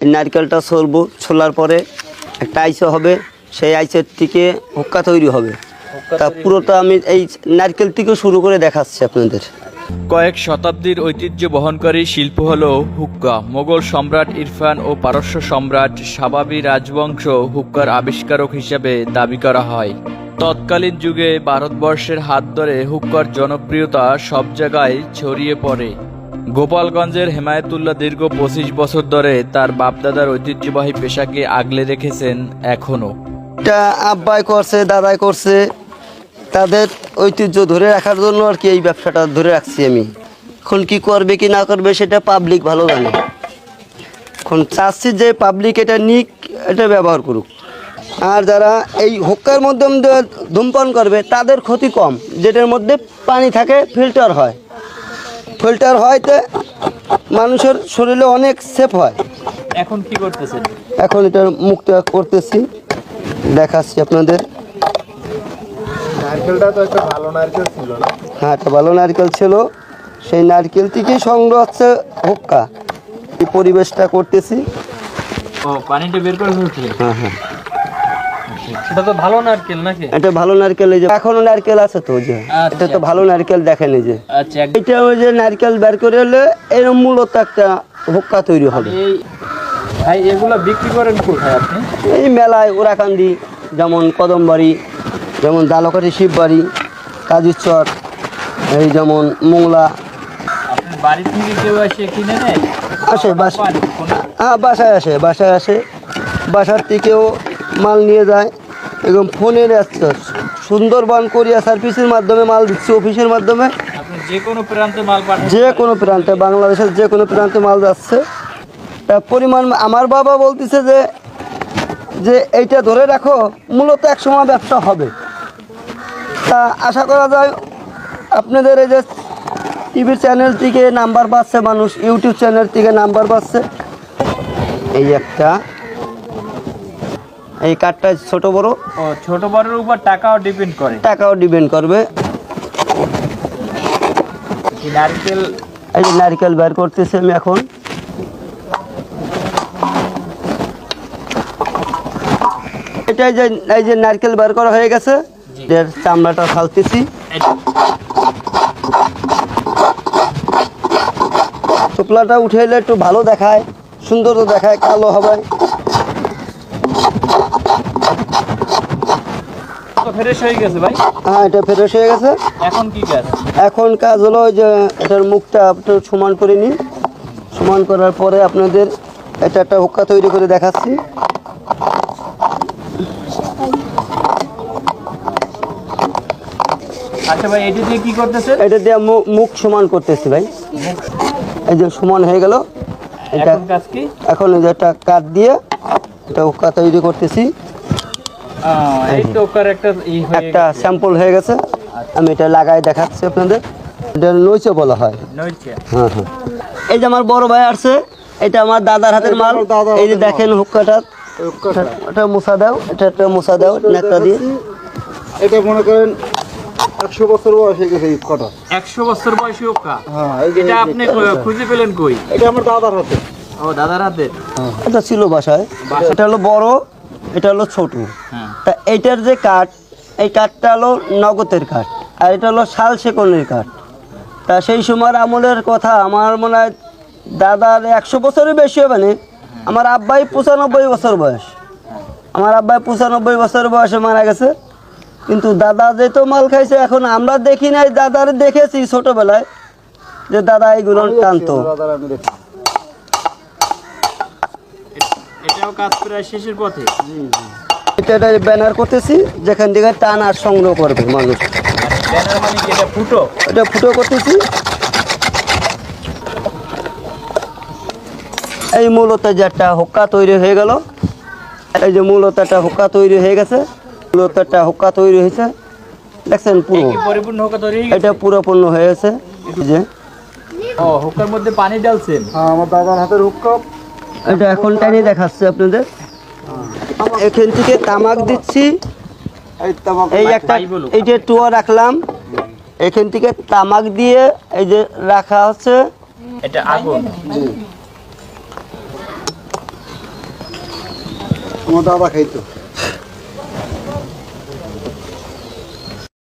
নারকেলটা ছলবো ছোলার পরে একটা আইসে হবে সেই আইসের থেকে হুক্কা তৈরি হবে। তা পুরোটা আমি এই নারকেল থেকে শুরু করে দেখাচ্ছি আপনাদের। কয়েক শতাব্দীর ঐতিহ্য বহনকারী শিল্প হল হুক্কা। মোগল সম্রাট ইরফান ও পারস্য সম্রাট সাবাবি রাজবংশ হুক্কার আবিষ্কারক হিসেবে দাবি করা হয়। তৎকালীন যুগে ভারতবর্ষের হাত ধরে হুক্কার জনপ্রিয়তা সব জায়গায় ছড়িয়ে পড়ে। গোপালগঞ্জের হেমায়েতুল্লাহ দীর্ঘ পঁচিশ বছর ধরে তার বাপদাদার ঐতিহ্যবাহী পেশাকে আগলে রেখেছেন এখনও। এটা আব্বাই করছে, দাদাই করছে। তাদের ঐতিহ্য ধরে রাখার জন্য আর কি এই ব্যবসাটা ধরে রাখছি আমি। এখন কি করবে কি না করবে সেটা পাবলিক ভালো জানে। এখন চাচ্ছি যে পাবলিক এটা নিক, এটা ব্যবহার করুক। আর যারা এই হুক্কার মাধ্যম ধূমপান করবে, তাদের ক্ষতি কম। যেটার মধ্যে পানি থাকে ফিল্টার হয়। ফিল্টার হয়তে মানুষের শরীরে অনেক সেফ হয়। এখন কি করতেছেন? এখন এটা মুক্ত করতেছি। দেখাচ্ছি আপনাদের। নারকেলটা তো একটা ভালো নারকেল ছিল না? হ্যাঁ একটা ভালো নারকেল ছিল। সেই নারকেল থেকেই সংগ্রহ হচ্ছে হুক্কা। এই পরিবেশটা করতেছি। ও পানিটা বের করে ফেলছে হ্যাঁ হ্যাঁ। এটা তো ভালো নারকেল নাকি? এটা ভালো নারকেল এই যে এখনও নারকেল আছে তো যে। এটা তো ভালো নারকেল দেখেন এই যে। আচ্ছা এটা ওই যে নারকেল বের করে হলে মূলত একটা হুক্কা তৈরি হবে। এই ভাই এগুলো বিক্রি করেন কোথায় আপনি? এই মেলায় ওরাকান্দি যেমন কদমবাড়ি যেমন দালকাঠি শিববাড়ি কাজীরচর এই যেমন মোংলা। বাড়ি থেকে কেউ এসে কিনে নেয়? আসে বাস পান কোনো হ্যাঁ বাসায় আসে বাসায় আসে। বাসার থেকেও মাল নিয়ে যায় এবং ফোনের সুন্দরবন কোরিয়া সার্ভিসের মাধ্যমে মাল দিচ্ছে অফিসের মাধ্যমে। যে কোনো প্রান্তে মাল যে কোনো প্রান্তে বাংলাদেশের যে কোনো প্রান্তে মাল যাচ্ছে। পরিমাণ আমার বাবা বলতেছে যে যে এইটা ধরে রাখো মূলত এক সময় ব্যবসা হবে। তা আশা করা যায় আপনাদের এই যে টিভির চ্যানেল থেকে নাম্বার পাচ্ছে মানুষ ইউটিউব চ্যানেল থেকে নাম্বার পাচ্ছে এই একটা এই কার্ডটা ছোট বড়। ও ছোট বড়ের উপর টাকাও ডিপেন্ড করে। টাকাও ডিপেন্ড করবে। এই নারকেল এই যে নারকেল বের করতেছি আমি এখন। এটা যে এই যে নারকেল বের করা হয়ে গেছে। এর চামড়াটা ফালতেছি। টোপলাটা উঠে এলে একটু ভালো দেখায় সুন্দর দেখায় কালো হবে। তো ফ্রেশ হয়ে গেছে ভাই। হ্যাঁ এটা ফ্রেশ হয়ে গেছে। এখন কি কাজ? এখন কাজ হলো ওই যে এটার মুখটা একটু সমান করে নিই। সমান করার পরে আপনাদের এটা একটা হুক্কা তৈরি করে দেখাচ্ছি। আচ্ছা ভাই এটি দিয়ে কি করতেছেন? এটা দিয়ে মুখ সমান করতেছি ভাই। এই যে সমান হয়ে গেল। এটা এখন কাজ এই যে একটা কাঠ দিয়ে এটা হুক্কা তৈরি করতেছি। এই তো একটা একটা স্যাম্পল হয়ে গেছে। আমি এটা লাগাই দেখাচ্ছি আপনাদের। এটা নইচে বলা হয়। হ্যাঁ হ্যাঁ। এই যে আমার বড় ভাই আসছে এটা আমার দাদার হাতের মাল। এই যে দেখেন হুক্কাটা। হুক্কাটা। এটা মুসা দাও এটা একটা মুসা দাও নেকটা দিয়ে। এটা মনে করেন একশো বছর বয়স হয়ে গেছে একশো বছর বয়সী হ্যাঁ এটা আপনি খুঁজে পেলেন কই? এটা আমার দাদার হাতে। ও দাদার হাতে? এটা ছিল বাসায়। এটা হলো বড় এটা হলো ছোট। হ্যাঁ। তা এইটার যে কাঠ এই কাঠটা হলো নগদের কাঠ আর এটা হলো শাল সেকনের কাঠ। তা সেই সময়ের আমলের কথা আমার মনে হয় দাদার একশো বছরের বেশি হবে না। আমার আব্বাই পঁচানব্বই বছর বয়স। আমার আব্বাই পঁচানব্বই বছর বয়সে মারা গেছে। কিন্তু দাদা যে তো মাল খাইছে এখন আমরা দেখি নাই দাদার দেখেছি ছোটবেলায় যে দাদা এইগুলো টানতো দাদার আমি দেখি এটাও কাজ প্রায় শেষের পথে। এটা একটা ব্যানার করতেছি যেখান থেকে টান আর সংগ্রহ করবে মানুষ। ব্যানার মানে কি? এটা ফুটো? এটা ফুটো করতেছি। এই মূলত যে একটা হুক্কা তৈরি হয়ে গেল। এই যে মূলত একটা হুক্কা তৈরি হয়ে গেছে। মূলত একটা হুক্কা তৈরি হয়েছে। দেখছেন পুরো। পরিপূর্ণ হোকা তৈরি এটা পুরো পূর্ণ হয়ে গেছে। যে। ও হুকার মধ্যে পানি ডালছেন হ্যাঁ আমার দাদার হাতের হুক্কা। এটা এখন টাইমে দেখাচ্ছে আপনাদের। এখান থেকে তামাক দিচ্ছি। এই তামাক এই একটা এই যে টুয়া রাখলাম এখান থেকে তামাক দিয়ে এই যে রাখা আছে এটা আগুন। দাদা খাইতো।